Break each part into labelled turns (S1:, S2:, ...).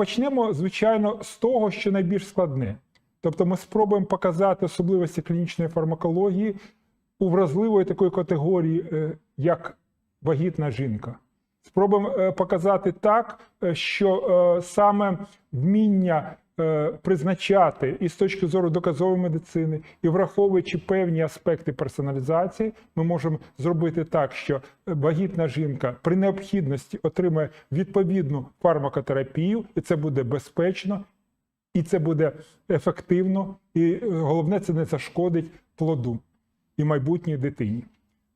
S1: почнемо, звичайно, з того, що найбільш складне. Тобто ми спробуємо показати особливості клінічної фармакології у вразливої такої категорії, е, як вагітна жінка. Спробуємо е, показати так, е, що саме вміння призначати і з точки зору доказової медицини, і враховуючи певні аспекти персоналізації, ми можемо зробити так, що вагітна жінка при необхідності отримає відповідну фармакотерапію, і це буде безпечно, і це буде ефективно, і е, головне, це не зашкодить плоду і майбутній дитині.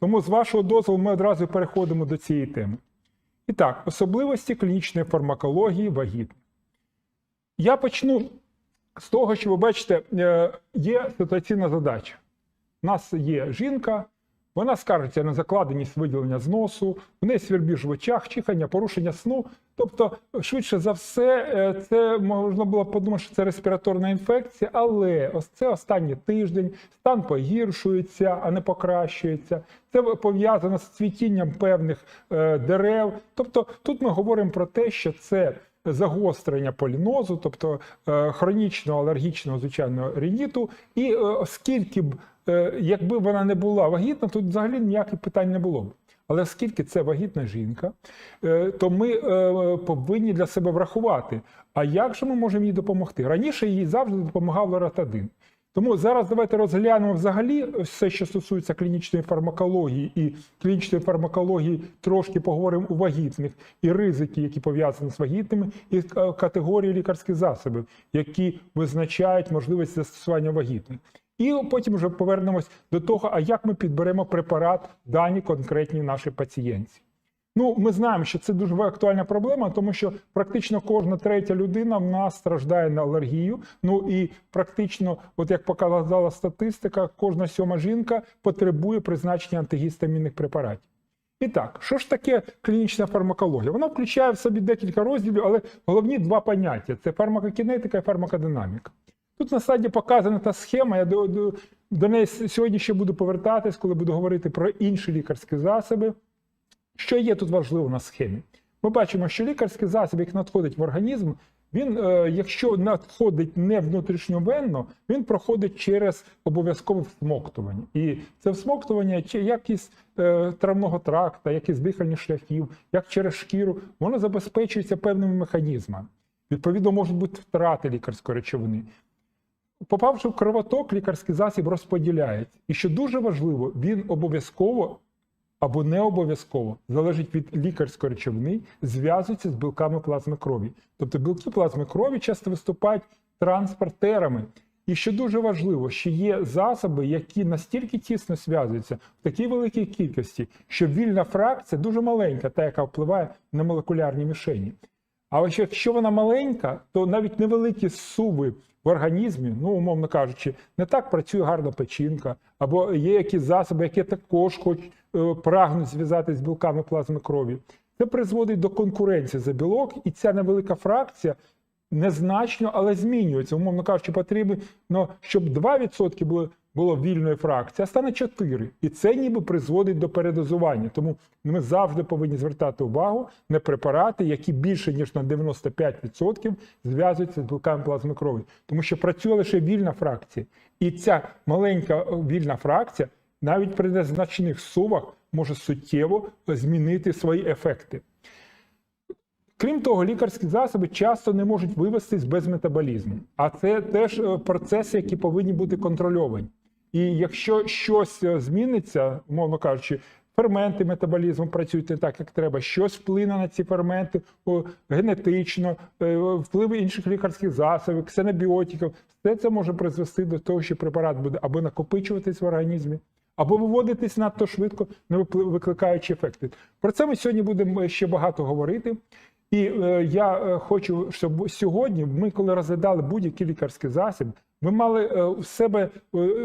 S1: Тому, з вашого дозволу, ми одразу переходимо до цієї теми. І так, особливості клінічної фармакології вагітних. Я почну з того, що ви бачите, е, є ситуаційна задача. У нас є жінка, вона скаржиться на закладеність виділення з носу, в неї свербіж в очах, чихання, порушення сну. Тобто, швидше за все, е, це можна було подумати, що це респіраторна інфекція, але ось це останній тиждень, стан погіршується, а не покращується. Це пов'язано з цвітінням певних е, дерев. Тобто, тут ми говоримо про те, що це загострення полінозу, тобто е, хронічного алергічного звичайного рініту, і е, оскільки б е, якби вона не була вагітна, тут взагалі ніяких питань не було б. Але оскільки це вагітна жінка, то ми повинні для себе врахувати, а як же ми можемо їй допомогти? Раніше їй завжди допомагав лоратадин. Тому зараз давайте розглянемо взагалі все, що стосується клінічної фармакології і клінічної фармакології, трошки поговоримо у вагітних і ризики, які пов'язані з вагітними, і е, категорії лікарських засобів, які визначають можливість застосування вагітних. І потім вже повернемось до того, а як ми підберемо препарат дані конкретній нашій пацієнтці. Ну, ми знаємо, що це дуже актуальна проблема, тому що практично кожна третя людина в нас страждає на алергію. Ну і практично, от як показала статистика, кожна сьома жінка потребує призначення антигістамінних препаратів. І так, що ж таке клінічна фармакологія? Вона включає в собі декілька розділів, але головні два поняття: це фармакокінетика і фармакодинаміка. Тут на слайді показана та схема. Я до, до, до неї сьогодні ще буду повертатись, коли буду говорити про інші лікарські засоби. Що є тут важливо на схемі? Ми бачимо, що лікарський засіб, який надходить в організм, він, е, якщо надходить не внутрішньовенно, він проходить через обов'язкове всмоктування. І це всмоктування, чи як із е, травного тракта, як із дихальних шляхів, як через шкіру, воно забезпечується певними механізмами. Відповідно, можуть бути втрати лікарської речовини. Попавши в кровоток, лікарський засіб розподіляється. І що дуже важливо, він обов'язково або не обов'язково залежить від лікарської речовини, зв'язується з білками плазми крові. Тобто білки плазми крові часто виступають транспортерами. І що дуже важливо, що є засоби, які настільки тісно зв'язуються в такій великій кількості, що вільна фракція дуже маленька, та яка впливає на молекулярні мішені. А якщо вона маленька, то навіть невеликі суви в організмі, ну, умовно кажучи, не так працює гарна печінка, або є якісь засоби, які також хоч е, прагнуть зв'язатись з білками плазми крові. Це призводить до конкуренції за білок, і ця невелика фракція незначно, але змінюється. Умовно кажучи, потрібно, ну, щоб 2% було, було вільної фракції, а стане 4%. І це ніби призводить до передозування. Тому ми завжди повинні звертати увагу на препарати, які більше ніж на 95% зв'язуються з білками плазми крові. Тому що працює лише вільна фракція. І ця маленька е, вільна фракція навіть при незначних сувах може суттєво змінити свої ефекти. Крім того, лікарські засоби часто не можуть вивестись без метаболізму. А це теж е, процеси, які повинні бути контрольовані. І якщо щось е, зміниться, умовно кажучи, ферменти метаболізму працюють не так, як треба, щось вплине на ці ферменти генетично, е, впливи інших лікарських засобів, ксенобіотиків, все це може призвести до того, що препарат буде або накопичуватись в організмі, або виводитись надто швидко, не викликаючи ефекти. Про це ми сьогодні будемо ще багато говорити. І е, я е, хочу, щоб сьогодні ми, коли розглядали будь-який лікарський засіб, ми мали е, в себе е,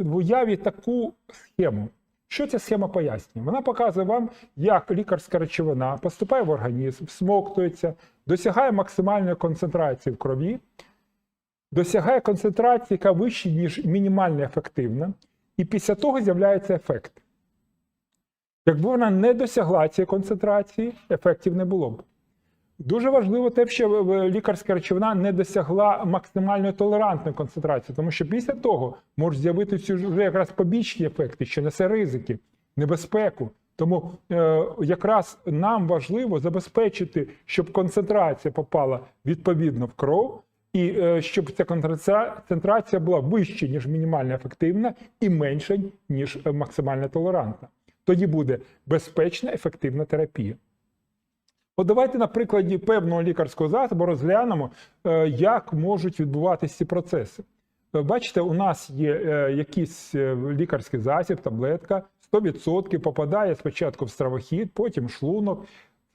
S1: в уяві таку схему. Що ця схема пояснює? Вона показує вам, як лікарська речовина поступає в організм, всмоктується, досягає максимальної концентрації в крові, досягає концентрації, яка вища, ніж мінімально ефективна, і після того з'являється ефект. Якби вона не досягла цієї концентрації, ефектів не було б. Дуже важливо те, що в- лікарська речовина не досягла максимальної толерантної концентрації, тому що після того можуть з'явитися вже якраз побічні ефекти, що несе ризики, небезпеку. Тому е, якраз нам важливо забезпечити, щоб концентрація попала відповідно в кров, і е, щоб ця концентрація була вища, ніж мінімально ефективна, і менша, ніж е, максимально толерантна. Тоді буде безпечна ефективна терапія. От давайте на прикладі певного лікарського засобу розглянемо, е, як можуть відбуватися ці процеси. Бачите, у нас є якийсь лікарський засіб, таблетка, 100% попадає спочатку в стравохід, потім шлунок.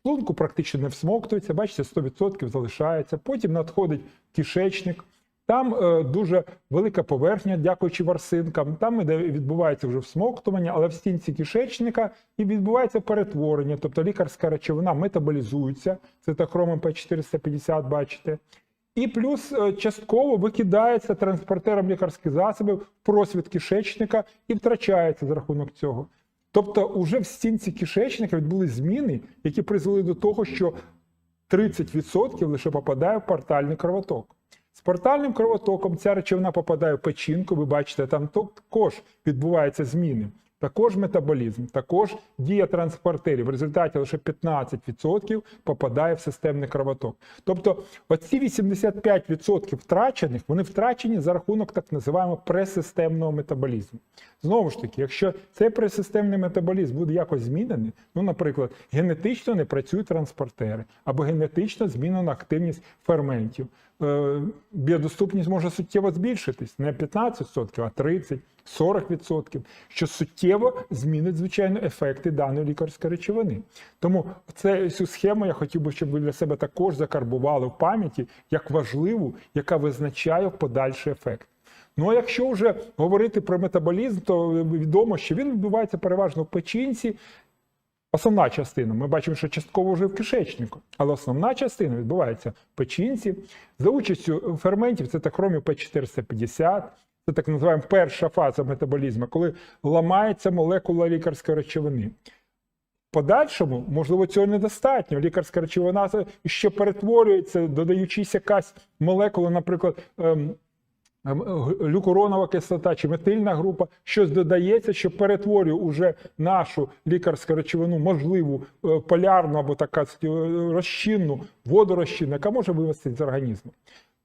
S1: В шлунку практично не всмоктується, бачите, 100% залишається. Потім надходить кишечник. Там е, дуже велика поверхня, дякуючи ворсинкам. Там іде, відбувається вже всмоктування, але в стінці кишечника і відбувається перетворення. Тобто лікарська речовина метаболізується, цитохромом П450, бачите. І плюс е, частково викидається транспортером лікарських засобів просвіт кишечника і втрачається за рахунок цього. Тобто, уже в стінці кишечника відбулись зміни, які призвели до того, що 30% лише попадає в портальний кровоток. З портальним кровотоком ця речовина попадає в печінку. Ви бачите, там також відбуваються зміни. Також метаболізм, також дія транспортерів. В результаті лише 15% попадає в системний кровоток. Тобто, оці 85% втрачених, вони втрачені за рахунок так називаємо пресистемного метаболізму. Знову ж таки, якщо цей пресистемний метаболізм буде якось змінений, ну, наприклад, генетично не працюють транспортери, або генетично змінена активність ферментів, е, біодоступність може суттєво збільшитись не 15%, а 30%. 40%, що суттєво змінить, звичайно, ефекти даної лікарської речовини. Тому це, цю схему я хотів би, щоб ви для себе також закарбували в пам'яті як важливу, яка визначає подальший ефект. Ну а якщо вже говорити про метаболізм, то відомо, що він відбувається переважно в печінці. Основна частина, ми бачимо, що частково вже в кишечнику, але основна частина відбувається в печінці за участю ферментів цитохромів П450, це так називаємо перша фаза метаболізму, коли ламається молекула лікарської речовини. Подальшому, можливо, цього недостатньо. Лікарська речовина ще перетворюється, додаючись якась молекула, наприклад, ем, ем, г- кислота чи метильна група, щось додається, що перетворює уже нашу лікарську речовину, можливу е, полярну або така е, розчинну водорозчинну, яка може вивести з організму.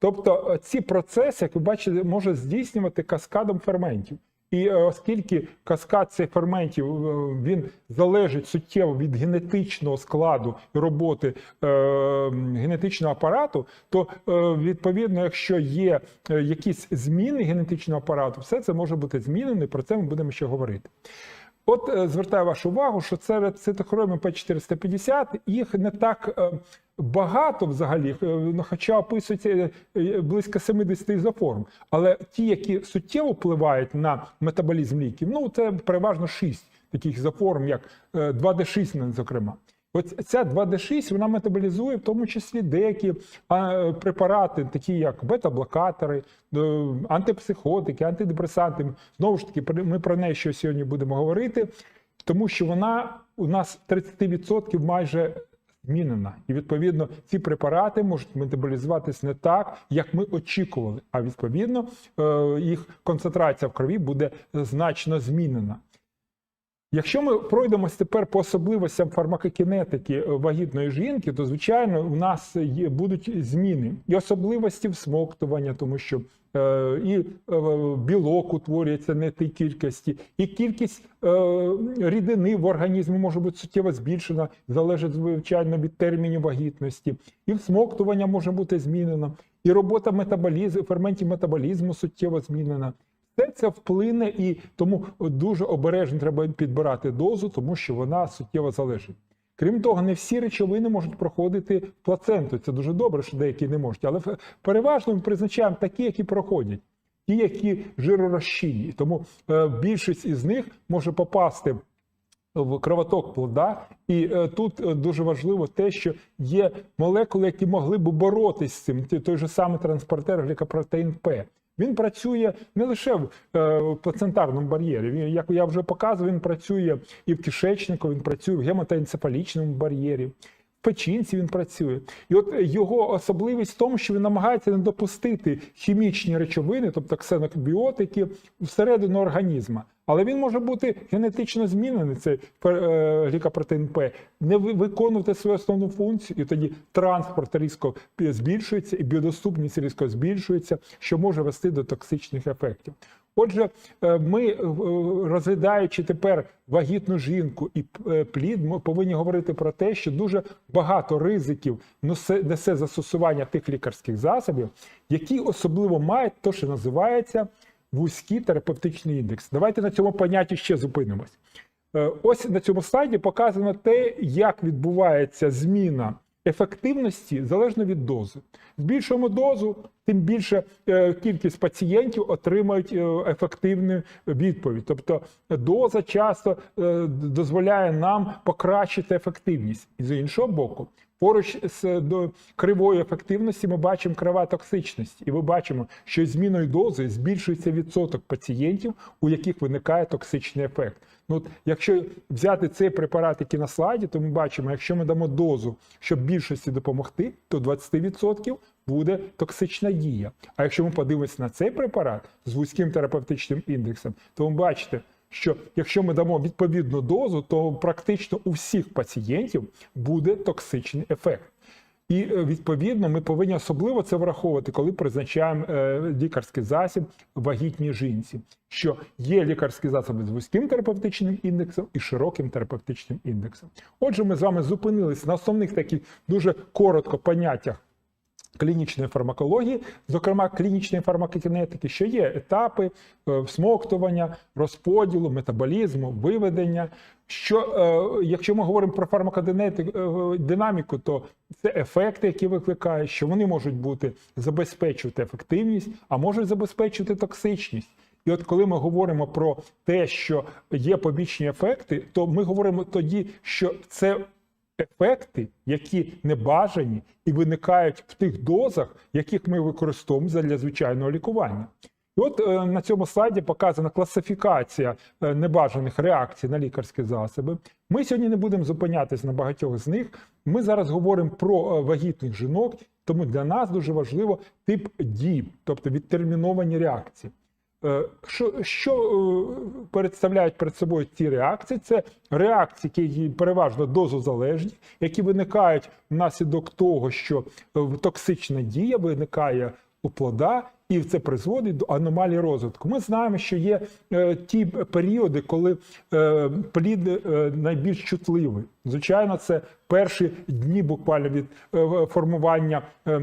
S1: Тобто е, ці процеси, як ви бачите, може здійснювати каскадом ферментів. І е, оскільки каскад цих ферментів е, він залежить суттєво від генетичного складу роботи генетичного апарату, то відповідно, якщо є якісь зміни генетичного апарату, все це може бути змінено, і про це ми будемо ще говорити. От е, звертаю вашу увагу, що серед цитохромів П450 їх не так е, багато взагалі, е, ну, хоча описується близько 70 ізоформ. Але ті, які суттєво впливають на метаболізм ліків, ну це переважно 6 таких ізоформ, як е, 2D6, зокрема. От ця 2D6 вона метаболізує в тому числі деякі препарати, такі як бета-блокатори, е, антипсихотики, антидепресанти. Знову ж таки, ми про неї ще сьогодні будемо говорити, тому що вона у нас 30% майже змінена. І відповідно ці препарати можуть метаболізуватись не так, як ми очікували. А відповідно е, їх концентрація в крові буде значно змінена. Якщо ми пройдемось тепер по особливостям фармакокінетики е, вагітної жінки, то звичайно у нас є, будуть зміни і особливості всмоктування, тому що е, і е, білок утворюється не тій кількості, і кількість е, рідини в організмі може бути суттєво збільшена, залежить звичайно від термінів вагітності, і всмоктування може бути змінено, і робота метаболізму, ферментів метаболізму суттєво змінена. Все це вплине і тому дуже обережно треба підбирати дозу, тому що вона суттєво залежить. Крім того, не всі речовини можуть проходити плаценту. Це дуже добре, що деякі не можуть, але переважно ми призначаємо такі, які проходять, ті, які жиророзчинні. Тому е, більшість із них може попасти в кровоток плода, і е, тут е, дуже важливо те, що є молекули, які могли б боротися з цим. Той же самий транспортер глікопротеїн П. Він працює не лише в е, плацентарному бар'єрі. Він, як я вже показував, він працює і в кишечнику, він працює в гематоенцефалічному бар'єрі. Печінці він працює. І от його особливість в тому, що він намагається не допустити хімічні речовини, тобто ксенобіотики, всередину організму. Але він може бути генетично змінений, цей е, глікопротеїн П, не виконувати свою основну функцію, і тоді транспорт різко збільшується, і біодоступність різко збільшується, що може вести до токсичних ефектів. Отже, е, ми, е, розглядаючи тепер вагітну жінку і е, плід, ми повинні говорити про те, що дуже багато ризиків несе, застосування тих лікарських засобів, які особливо мають те, що називається вузький терапевтичний індекс. Давайте на цьому понятті ще зупинимось. Е, Ось на цьому слайді показано те, як відбувається зміна ефективності залежно від дози. Збільшуємо дозу, тим більше е, кількість пацієнтів отримають е, ефективну відповідь. Тобто доза часто е, дозволяє нам покращити ефективність. І з іншого боку, поруч з кривою ефективності ми бачимо крива токсичність, і ми бачимо, що зміною дози збільшується відсоток пацієнтів, у яких виникає токсичний ефект. Ну, от, якщо взяти цей препарат, який на слайді, то ми бачимо, якщо ми дамо дозу, щоб більшості допомогти, то 20% буде токсична дія. А якщо ми подивимося на цей препарат з вузьким терапевтичним індексом, то ви бачите, що якщо ми дамо відповідну дозу, то практично у всіх пацієнтів буде токсичний ефект. І е, відповідно ми повинні особливо це враховувати, коли призначаємо е, лікарський засіб вагітній жінці, що є лікарські засоби з вузьким терапевтичним індексом і широким терапевтичним індексом. Отже, ми з вами зупинились на основних таких дуже коротко поняттях клінічної фармакології, зокрема клінічної фармакокінетики, що є етапи е, всмоктування, розподілу, метаболізму, виведення. Що е, якщо ми говоримо про фармакодинаміку, то це ефекти, які викликають, що вони можуть бути забезпечувати ефективність, а можуть забезпечувати токсичність. І от коли ми говоримо про те, що є побічні ефекти, то ми говоримо тоді, що це ефекти, які не бажані і виникають в тих дозах, яких ми використовуємо для звичайного лікування. От е, на цьому слайді показана класифікація е, небажаних реакцій на лікарські засоби. Ми сьогодні не будемо зупинятись на багатьох з них. Ми зараз говоримо про е, вагітних жінок, тому для нас дуже важливо тип дій, тобто відтерміновані реакції. Що, що представляють перед собою ці реакції? Це реакції, які переважно дозозалежні, які виникають внаслідок того, що токсична дія виникає у плода, і це призводить до аномалій розвитку. Ми знаємо, що є е, ті періоди, коли е, плід е, найбільш чутливий. Звичайно, це перші дні буквально від е, формування. Е,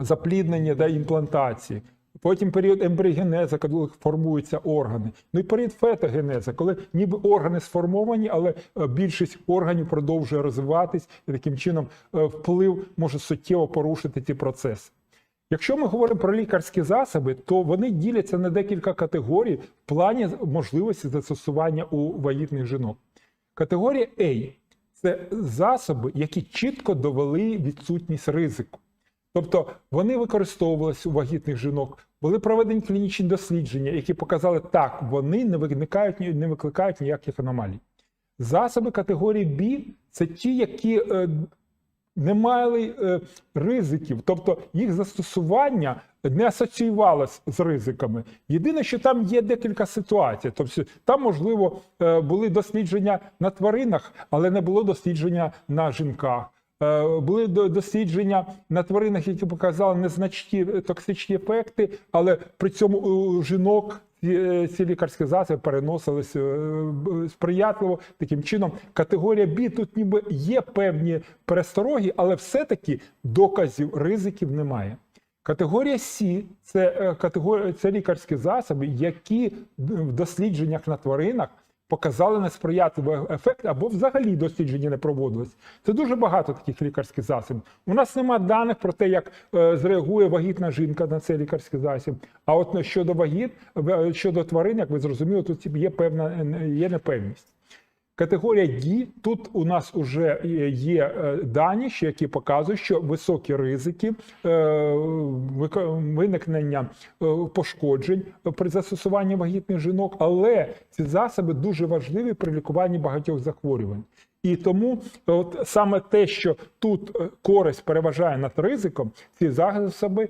S1: запліднення та імплантації. Потім період ембріогенезу, коли формуються органи. Ну і період фетогенезу, коли ніби органи сформовані, але е, більшість органів продовжує розвиватись, і таким чином е, вплив може суттєво порушити ці процеси. Якщо ми говоримо про лікарські засоби, то вони діляться на декілька категорій в плані можливості застосування у вагітних жінок. Категорія A – це засоби, які чітко довели відсутність ризику. Тобто вони використовувалися у вагітних жінок, були проведені клінічні дослідження, які показали, так, вони не виникають, не викликають ніяких аномалій. Засоби категорії B – це ті, які не мали е, ризиків, тобто їх застосування не асоціювалось з ризиками. Єдине, що там є декілька ситуацій. Тобто там, можливо, е, були дослідження на тваринах, але не було дослідження на жінках. Е, Були до- дослідження на тваринах, які показали незначні е, токсичні ефекти, але при цьому у жінок ці, е, лікарські засоби переносились сприятливо. Таким чином, категорія Б тут ніби є певні перестороги, але все-таки доказів ризиків немає. Категорія С це категорія це лікарські засоби, які в дослідженнях на тваринах показали несприятливий ефект або взагалі дослідження не проводилось. Це дуже багато таких лікарських засобів. У нас немає даних про те, як е, зреагує вагітна жінка на цей лікарський засіб. А от щодо вагіт, щодо тварин, як ви зрозуміли, тут є певна є непевність. Категорія D, тут у нас вже є е, дані, які показують, що високі ризики е, виникнення е, пошкоджень при застосуванні вагітних жінок, але ці засоби дуже важливі при лікуванні багатьох захворювань. І тому от саме те, що тут е, користь переважає над ризиком, ці засоби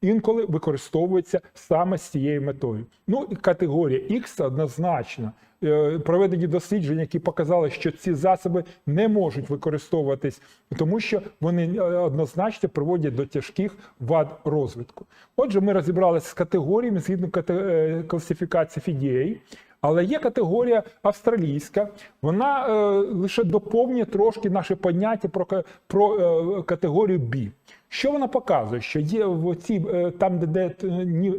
S1: інколи використовуються саме з цією метою. Ну і категорія X однозначно. Е, Проведені дослідження, які показали, що ці засоби не можуть використовуватись, тому що вони е, однозначно приводять до тяжких вад розвитку. Отже, ми розібралися з категоріями згідно е, класифікації FDA. Але є категорія австралійська, вона е, лише доповнює трошки наше поняття про, про е, категорію B. Що вона показує? Що є в цій, е, там, де, де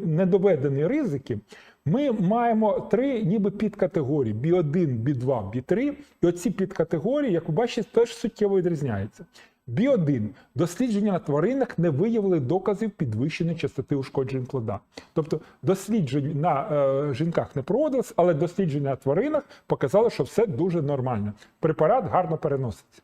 S1: не доведені ризики, ми маємо три ніби підкатегорії: B1, B2, B3. І оці підкатегорії, як ви бачите, теж суттєво відрізняються. B1. Дослідження на тваринах не виявили доказів підвищеної частоти ушкоджень плода. Тобто досліджень на е, жінках не проводилось, але дослідження на тваринах показали, що все дуже нормально. Препарат гарно переноситься.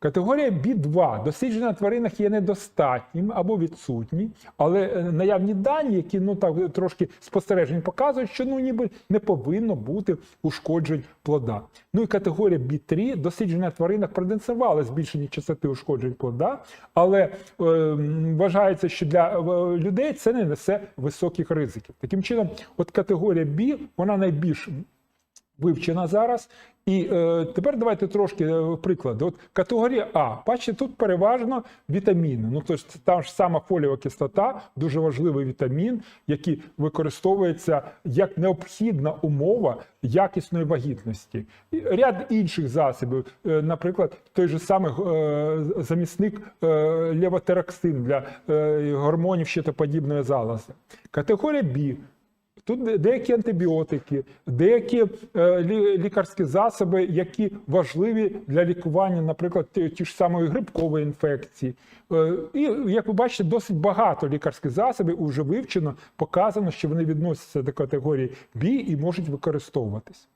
S1: Категорія B2. Дослідження на тваринах є недостатнім або відсутні, але е, наявні дані, які ну так трошки спостережень показують, що ну ніби не повинно бути ушкоджень плода. Ну і категорія B3. Дослідження на тваринах продемонстрували збільшення частоти ушкоджень плода, але е, вважається, що для е, людей це не несе високих ризиків. Таким чином, от категорія B, вона найбільш вивчена зараз. І е, тепер давайте трошки е, приклади. От категорія А. Бачите, тут переважно вітаміни. Ну тобто там ж сама фоліова кислота, дуже важливий вітамін, який використовується як необхідна умова якісної вагітності. Ряд інших засобів, е, наприклад, той же самий е, замісник е, левотероксин для е, гормонів щитоподібної залози. Категорія Б. Тут деякі антибіотики, деякі е, лікарські засоби, які важливі для лікування, наприклад, ті, ж самої грибкової інфекції. Е, і як ви бачите, досить багато лікарських засобів вже вивчено, показано, що вони відносяться до категорії B і можуть використовуватись.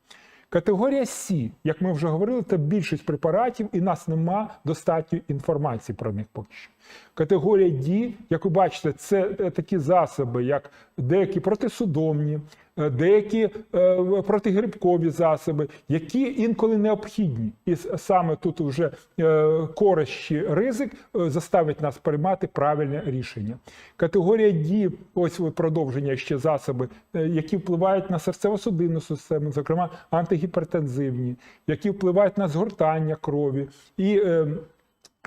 S1: Категорія С, як ми вже говорили, це більшість препаратів, і нас нема достатньої інформації про них поки що. Категорія D, як ви бачите, це е, такі засоби, як деякі протисудомні, деякі е, протигрибкові засоби, які інколи необхідні. І саме тут вже е, користь ризик е, заставить нас приймати правильне рішення. Категорія D, ось продовження ще засоби, е, які впливають на серцево-судинну систему, зокрема антигіпертензивні, які впливають на згортання крові. І е,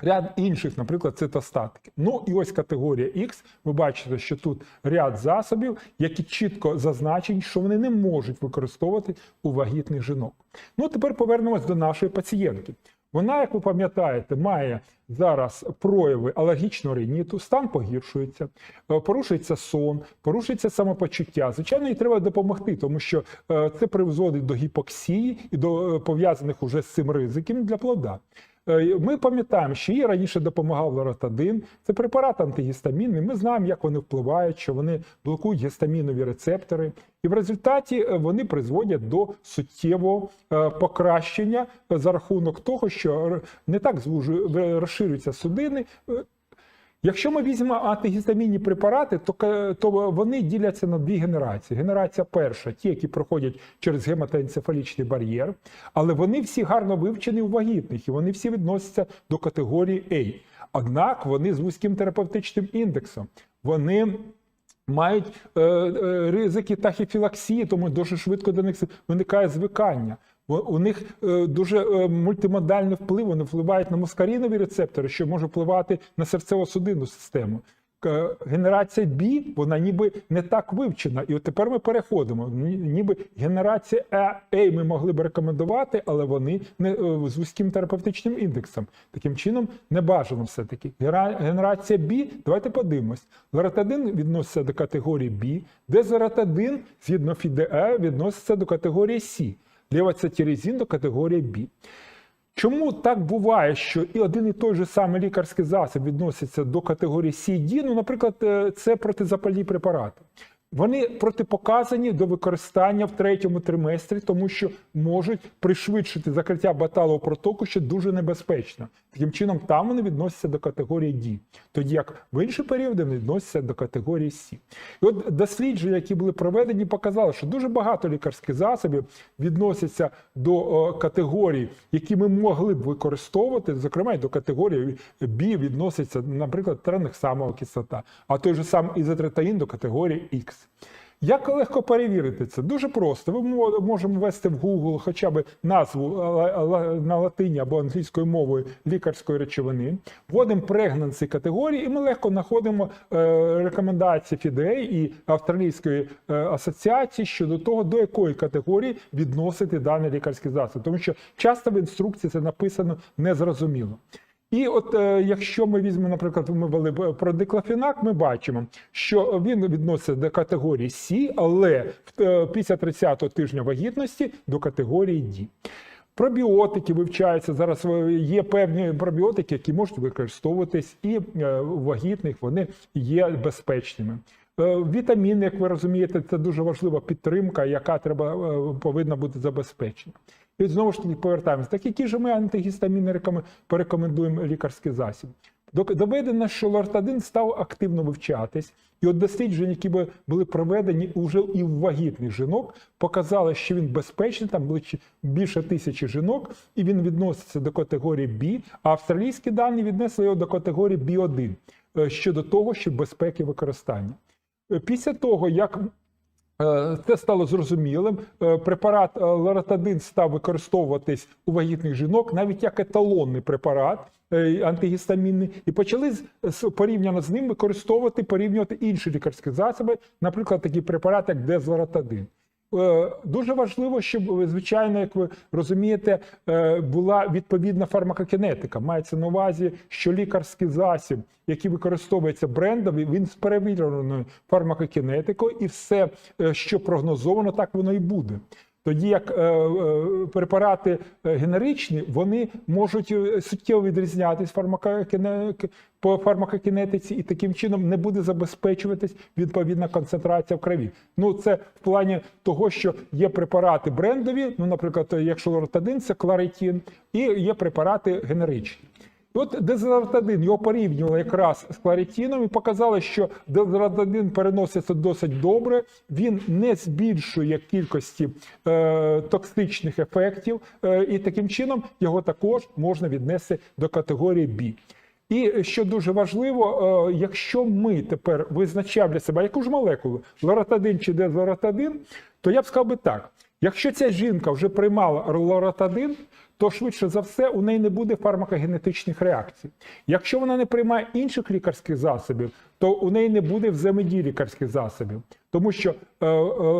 S1: Ряд інших, наприклад, цитостатики. Ну і ось категорія X. Ви бачите, що тут ряд засобів, які чітко зазначені, що вони не можуть використовувати у вагітних жінок. Ну тепер повернемось до нашої пацієнтки. Вона, як ви пам'ятаєте, має зараз прояви алергічного риніту, стан погіршується, е, порушується сон, порушується самопочуття. Звичайно, їй треба допомогти, тому що е, це призводить до гіпоксії і до е, пов'язаних уже з цим ризиків для плода. Е, Ми пам'ятаємо, що їй раніше допомагав лоротадин. Це препарат антигістамінний. Ми знаємо, як вони впливають, що вони блокують гістамінові рецептори, і в результаті е, вони призводять до суттєвого е, покращення за рахунок того, що не так розширюються судини. Якщо ми візьмемо антигістамінні препарати, то, то вони діляться на дві генерації. Генерація перша, ті, які проходять через гематоенцефалічний бар'єр, але вони всі гарно вивчені у вагітних, і вони всі відносяться до категорії A. Однак вони з вузьким терапевтичним індексом. Вони мають е, е, ризики тахіфілаксії, тому дуже швидко до них виникає звикання. У них е, дуже е, мультимодальний вплив, вони впливають на мускарінові рецептори, що може впливати на серцево-судинну систему. Генерація B, вона ніби не так вивчена. І от тепер ми переходимо. Ніби генерація A, A ми могли б рекомендувати, але вони не е, з вузьким терапевтичним індексом. Таким чином, не бажано все-таки. Генерація B, давайте подивимось. Лоратадин відноситься до категорії B, дезоратадин, згідно ФІДЕ, відноситься до категорії C. Левоцетиризин до категорії B. Чому так буває, що і один і той же самий лікарський засіб відноситься до категорії CD? Ну, наприклад, е, це протизапальні препарати. Вони протипоказані до використання в третьому триместрі, тому що можуть пришвидшити закриття баталового протоку, що дуже небезпечно. Таким чином, там вони відносяться до категорії D, тоді як в інші періоди вони відносяться до категорії C. І от дослідження, які були проведені, показали, що дуже багато лікарських засобів відносяться до е, категорій, які ми могли б використовувати, зокрема і до категорії B відноситься, наприклад, тренексамова кислота, а той же сам ізотретаїн до категорії X. Як легко перевірити це? Дуже просто. Мо- можемо ввести в Google хоча б назву е, на латині або англійською мовою лікарської речовини, вводимо прегнанці категорії, і ми легко знаходимо е, рекомендації FDA і Австралійської е, асоціації щодо того, до якої категорії відносити даний лікарський засіб. Тому що часто в інструкції це написано незрозуміло. І от е, якщо ми візьмемо, наприклад, ми вели про диклофенак, ми бачимо, що він відноситься до категорії С, але е, після 30-го тижня вагітності до категорії D. Пробіотики вивчаються зараз. е, Є певні пробіотики, які можуть використовуватись і е, у вагітних вони є безпечними. Е, Вітаміни, як ви розумієте, це дуже важлива підтримка, яка треба е, повинна бути забезпечена. І знову ж таки повертаємося. Так які ж ми антигістаміни рекомен- порекомендуємо лікарський засіб? Доведено, що лортадин став активно вивчатись, і от дослідження, які були проведені уже і в вагітних жінок, показали, що він безпечний, там були більше тисячі жінок, і він відноситься до категорії B, а австралійські дані віднесли його до категорії B1 е, щодо того, що безпеки використання. Е, Після того, як Це стало зрозумілим. Е, Препарат е, лоратадин став використовуватись у вагітних жінок навіть як еталонний препарат е, антигістамінний, і почали порівняно з ним використовувати порівнювати інші лікарські засоби, наприклад, такий препарат, як дезлоратадин. Е, Дуже важливо, щоб е, звичайно, як ви розумієте, е, була відповідна фармакокінетика. Мається на увазі, що лікарський засіб, який використовується брендом, він з перевіреною фармакокінетикою, і все, що прогнозовано, так воно і буде. Тоді як е, е, препарати е, генеричні, вони можуть суттєво фармакокіне- по фармакокінетиці, і таким чином не буде забезпечуватись відповідна концентрація в крові. Ну це в плані того, що є препарати брендові, ну, наприклад, якщо лоротадин, це кларитін, і є препарати генеричні. От дезлоратадин його порівнювали якраз з кларитіном і показали, що дезлоратадин переноситься досить добре, він не збільшує кількості е, токсичних ефектів, е, і таким чином його також можна віднести до категорії B. І що дуже важливо, е, якщо ми тепер визначаємо для себе яку ж молекулу? Лоратадин чи дезлоратадин, то я б сказав би так: якщо ця жінка вже приймала лоратадин, то швидше за все у неї не буде фармакогенетичних реакцій. Якщо вона не приймає інших лікарських засобів, то у неї не буде взаємодії лікарських засобів, тому що е, е,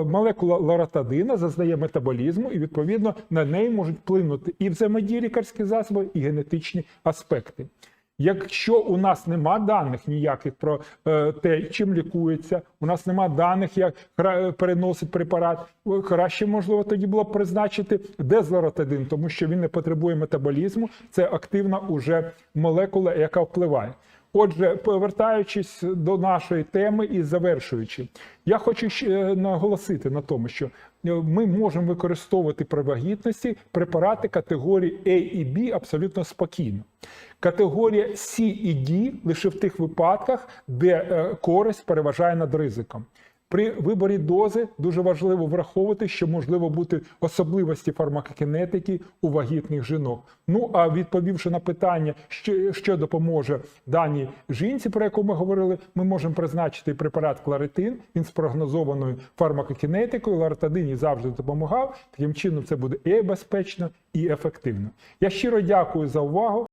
S1: молекула лоратадина зазнає метаболізму, і відповідно на неї можуть вплинути і взаємодії лікарських засобів, і генетичні аспекти. Якщо у нас нема даних ніяких про е, те, чим лікується, у нас нема даних, як переносить препарат, е, краще можливо тоді було б призначити дезлоротидин, тому що він не потребує метаболізму. Це активна уже молекула, яка впливає. Отже, повертаючись до нашої теми і завершуючи, я хочу ще наголосити на тому, що е, ми можемо використовувати при вагітності препарати категорії A і B абсолютно спокійно. Категорія C і D лише в тих випадках, де е, користь переважає над ризиком. При виборі дози дуже важливо враховувати, що можливо бути особливості фармакокінетики у вагітних жінок. Ну а відповівши на питання, що, що допоможе даній жінці, про яку ми говорили, ми можемо призначити препарат кларитин. Він з прогнозованою фармакокінетикою. Ларатадин їй завжди допомагав. Таким чином, це буде і безпечно, і ефективно. Я щиро дякую за увагу.